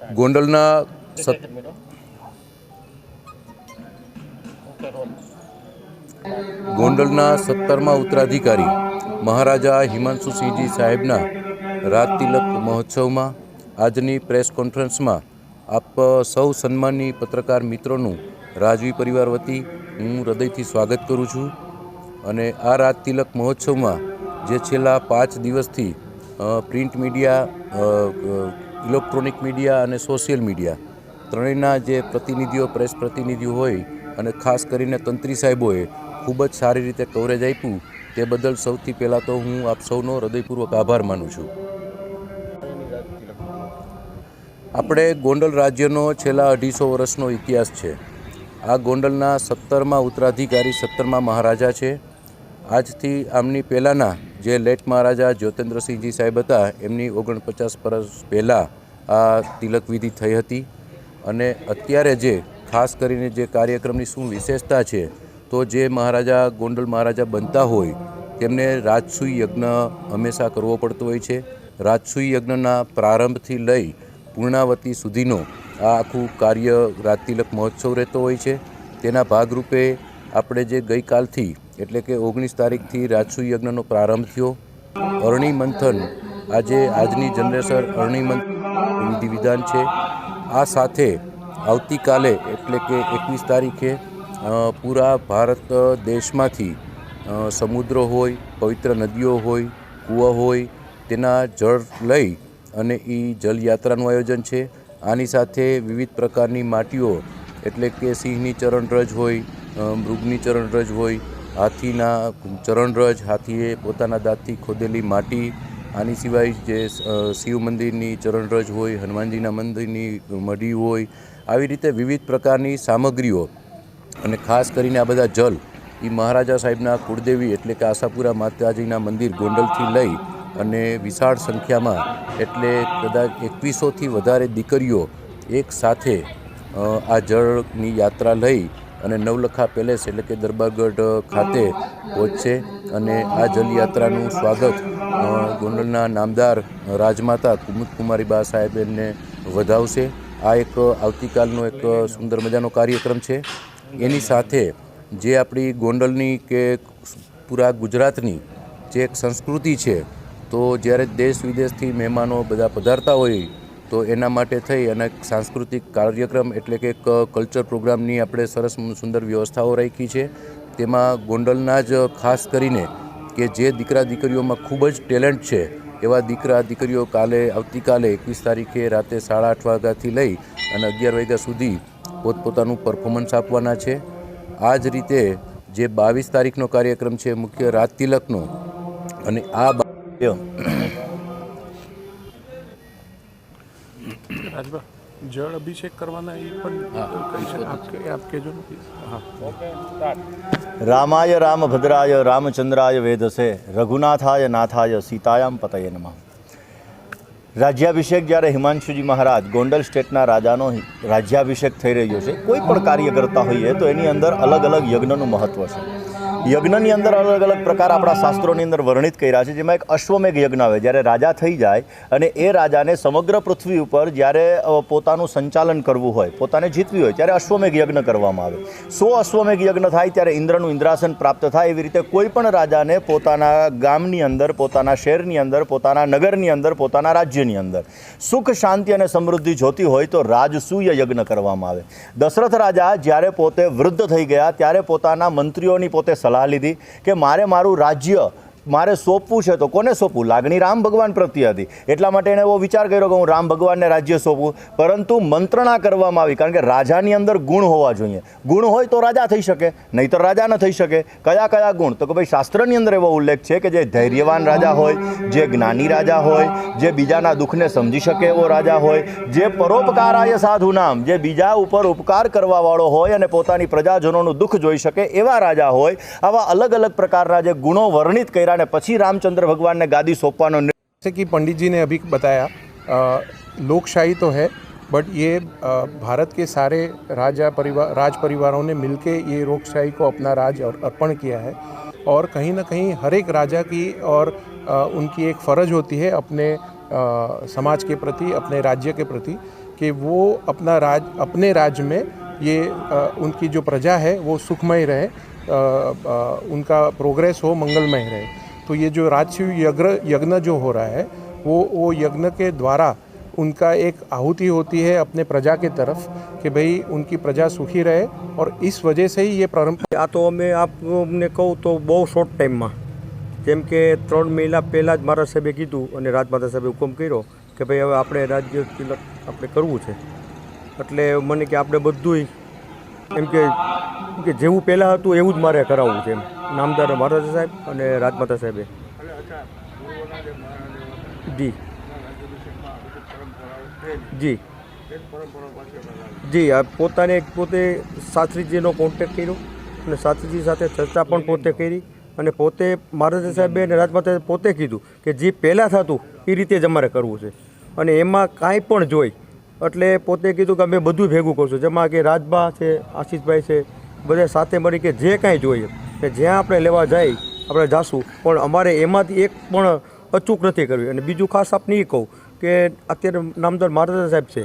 ગોંડલના ગોંડલના સત્તરમા ઉત્તરાધિકારી મહારાજા હિમાંશુસિંહજી સાહેબના રાત તિલક મહોત્સવમાં આજની પ્રેસ કોન્ફરન્સમાં આપ સૌ સન્માનની પત્રકાર મિત્રોનું રાજવી પરિવાર વતી હું હૃદયથી સ્વાગત કરું છું. અને આ રાત તિલક મહોત્સવમાં જે છેલ્લા પાંચ દિવસથી પ્રિન્ટ મીડિયા ઇલેક્ટ્રોનિક મીડિયા અને સોશિયલ મીડિયા ત્રણેયના જે પ્રતિનિધિઓ, પ્રેસ પ્રતિનિધિઓ હોય અને ખાસ કરીને તંત્રી સાહેબોએ ખૂબ જ સારી રીતે કવરેજ આપ્યું તે બદલ સૌથી પહેલાં તો હું આપ સૌનો હૃદયપૂર્વક આભાર માનું છું. આપણે ગોંડલ રાજ્યનો છેલ્લા અઢીસો વર્ષનો ઇતિહાસ છે. આ ગોંડલના સત્તરમાં ઉત્તરાધિકારી, સત્તરમાં મહારાજા છે. આજથી આમની પહેલાંના જે લેટ મહારાજા જ્યોતેન્દ્રસિંહજી સાહેબ હતા, એમની ઓગણપચાસ વર્ષ પહેલાં આ તિલકવિધિ થઈ હતી. અને અત્યારે જે, ખાસ કરીને જે કાર્યક્રમની શું વિશેષતા છે, તો જે મહારાજા ગોંડલ મહારાજા બનતા હોય, તેમને રાજસૂઈ યજ્ઞ હંમેશા કરવો પડતો હોય છે. રાજસૂઈ યજ્ઞના પ્રારંભથી લઈ પૂર્ણાવતી સુધીનો આ આખું કાર્ય રાજતિલક મહોત્સવ રહેતો હોય છે. તેના ભાગરૂપે આપણે જે ગઈકાલથી એટલે કે ઓગણીસ તારીખથી રાજસૂય યજ્ઞનો પ્રારંભ થયો. અરણી મંથન, આજે આજની જનરેશન અરણી મંથન વિધિ વિધાન છે. આ સાથે આવતીકાલે એટલે કે એકવીસ તારીખે પૂરા ભારત દેશમાંથી સમુદ્ર હોય, પવિત્ર નદીઓ હોય, કૂવા હોય, તેના જળ લઈ અને એ જલયાત્રાનું આયોજન છે. આની સાથે વિવિધ પ્રકારની માટીઓ એટલે કે સિંહની ચરણરજ હોય મૃગની ચરણરજ હોય હાથીના ચરણરજ, હાથીએ પોતાના દાંતથી ખોદેલી માટી. આની સિવાય જે શિવ મંદિરની ચરણરજ હોય, હનુમાનજીના મંદિરની મઢી હોય, આવી રીતે વિવિધ પ્રકારની સામગ્રીઓ અને ખાસ કરીને આ બધા જલ એ મહારાજા સાહેબના કુળદેવી એટલે કે આશાપુરા માતાજીના મંદિર ગોંડલથી લઈ અને વિશાળ સંખ્યામાં એટલે કદાચ એકવીસોથી વધારે દીકરીઓ એક સાથે આ જળની યાત્રા લઈ અને નવલખા પેલેસ એટલે કે દરબારગઢ ખાતે પહોંચશે. અને આ જલયાત્રાનું સ્વાગત ગોંડલના નામદાર રાજમાતા કુમુદકુમારી બા સાહેબ વધાવશે. આ એક આવતીકાલનો એક સુંદર મજાનો કાર્યક્રમ છે. એની સાથે જે આપણી ગોંડલની કે પૂરા ગુજરાતની જે એક સંસ્કૃતિ છે, તો જ્યારે દેશ વિદેશથી મહેમાનો બધા પધારતા હોય તો એના માટે થઈ અને સાંસ્કૃતિક કાર્યક્રમ એટલે કે કલ્ચર પ્રોગ્રામની આપણે સરસ સુંદર વ્યવસ્થાઓ રાખી છે. તેમાં ગોંડલના જ ખાસ કરીને કે જે દીકરા દીકરીઓમાં ખૂબ જ ટેલેન્ટ છે, એવા દીકરા દીકરીઓ કાલે આવતીકાલે એકવીસ તારીખે રાતે સાડા આઠ વાગ્યાથી લઈ અને અગિયાર વાગ્યા સુધી પોતપોતાનું પરફોર્મન્સ આપવાના છે. આ જ રીતે જે બાવીસ તારીખનો કાર્યક્રમ છે, મુખ્ય રાત તિલકનો અને આ રાજભા જળ અભિષેક કરવાના એ પણ આપ કહેજો રામાય રામભદ્રાય રામચંદ્રાય વેદસે રઘુનાથાય નાથાય સીતાયામ પતયે નમઃ. રાજ્યાભિષેક જ્યારે હિમાંશુજી મહારાજ ગોંડલ સ્ટેટના રાજાનો રાજ્યાભિષેક થઈ રહ્યો છે કોઈ પણ કાર્ય કરતા હોઈએ તો એની અંદર અલગ અલગ યજ્ઞનું મહત્ત્વ છે. યજ્ઞની અંદર અલગ અલગ પ્રકાર આપણા શાસ્ત્રોની અંદર વર્ણિત કર્યા છે. જેમાં એક અશ્વમેઘ યજ્ઞ આવે, જ્યારે રાજા થઈ જાય અને એ રાજાને સમગ્ર પૃથ્વી ઉપર જ્યારે પોતાનું સંચાલન કરવું હોય, પોતાને જીતવી હોય, ત્યારે અશ્વમેઘ યજ્ઞ કરવામાં આવે. સો અશ્વમેઘ યજ્ઞ થાય ત્યારે ઇન્દ્રનું ઇન્દ્રાસન પ્રાપ્ત થાય. એવી રીતે કોઈ પણ રાજાને પોતાના ગામની અંદર, પોતાના શહેરની અંદર, પોતાના નગરની અંદર, પોતાના રાજ્યની અંદર સુખ, શાંતિ અને સમૃદ્ધિ જોતી હોય તો રાજસૂય યજ્ઞ કરવામાં આવે. દશરથ રાજા જ્યારે પોતે વૃદ્ધ થઈ ગયા, ત્યારે પોતાના મંત્રીઓની પોતે સલાહ લીધી કે મારે મારું રાજ્ય મારે સોંપવું છે તો કોને સોંપવું? લાગણી રામ ભગવાન પ્રત્યે હતી. એટલા માટે એણે એવો વિચાર કર્યો કે હું રામ ભગવાનને રાજ્ય સોંપું. પરંતુ મંત્રણા કરવામાં આવી, કારણ કે રાજાની અંદર ગુણ હોવા જોઈએ. ગુણ હોય તો રાજા થઈ શકે, નહીતર રાજા ન થઈ શકે. કયા કયા ગુણ? તો કે ભાઈ શાસ્ત્રની અંદર એવો ઉલ્લેખ છે કે જે ધૈર્યવાન રાજા હોય, જે જ્ઞાની રાજા હોય, જે બીજાના દુઃખને સમજી શકે એવો રાજા હોય, જે પરોપકારાય સાધુ નામ, જે બીજા ઉપર ઉપકાર કરવાવાળો હોય અને પોતાની પ્રજાજનોનું દુઃખ જોઈ શકે એવા રાજા હોય, આવા અલગ અલગ પ્રકારના જે ગુણો વર્ણિત કર્યા અને પછી રામચંદ્ર ભગવાનને ગાદી સોંપવાનો નિર્ણય जैसे कि पंडित जी ने अभी बताया अ, लोकशाही तो है बट ये अ, भारत के सारे राजा परिवार राज परिवारों ने मिलके ये लोकशाही को अपना राज और अर्पण किया है और कहीं ना कहीं हर एक राजा की और अ, उनकी एक फ़र्ज होती है अपने अ, समाज के प्रति अपने राज्य के प्रति कि वो अपना राज अपने राज्य में ये अ, उनकी जो प्रजा है वो सुखमय रहे अ, अ, उनका प्रोग्रेस हो मंगलमय रहे तो ये जो राजस्व यज्ञ यज्ञ जो हो रहा है वो वो यज्ञ के द्वारा उनका एक आहुति होती है अपने प्रजा के तरफ कि भाई उनकी प्रजा सुखी रहे और इस वजह से ही ये प्रारंभ આ તો અમે આપને કહું તો બહુ શોર્ટ ટાઈમમાં જેમ કે ત્રણ મહિના પહેલાં જ મારા સાહેબે કીધું અને રાજમાતા સાહેબે હુકમ કર્યો કે ભાઈ હવે આપણે રાજ્ય તિલક આપણે કરવું છે એટલે મને કે આપણે બધુંય એમ કે એમ કે જેવું પહેલાં હતું એવું જ મારે કરાવવું છે એમ નામદાર મહારાજા સાહેબ અને રાજમાતા સાહેબે. જી. જી. જી, આ પોતાને પોતે શાસ્ત્રીજીનો કોન્ટેક્ટ કર્યો અને શાસ્ત્રીજી સાથે ચર્ચા પણ પોતે કરી અને પોતે મહારાજા સાહેબે અને રાજમાતા પોતે કીધું કે જે પહેલાં થતું એ રીતે જ અમારે કરવું છે. અને એમાં કાંઈ પણ જોઈ એટલે પોતે કીધું કે અમે બધું ભેગું કરશું. જેમાં કે રાજભા છે, આશીષભાઈ છે, બધા સાથે મળી કે જે કાંઈ જોઈએ. કે જ્યાં આપણે લેવા જાય, આપણે જાશું. પણ અમારે એમાંથી એક પણ અચૂક નથી કરવી. અને બીજું ખાસ આપને એ કહું કે અત્યારે નામદાર મહારાજા સાહેબ છે.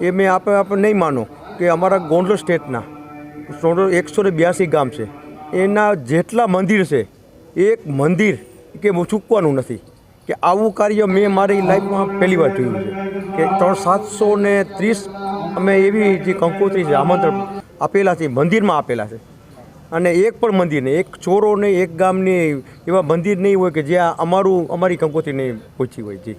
એ મેં આપણે આપણે નહીં માનો કે અમારા ગોંડલ સ્ટેટના ટોટલ એકસો ને બ્યાસી ગામ છે. એના જેટલા મંદિર છે, એક મંદિર કે ચૂકવાનું નથી. કે આવું કાર્ય મેં મારી લાઈફમાં પહેલી વાર જોયું છે. કે ત્રણ સાતસો ને ત્રીસ અમે એવી જે કંકોત્રી છે, આમંત્રણ આપેલા છે, મંદિરમાં આપેલા છે. અને એક પણ મંદિર નહીં, એક ચોરો નહીં, એક ગામની એવા મંદિર નહીં હોય કે જ્યાં અમારું, અમારી કંકોત્રી નહીં પહોંચી હોય, જી.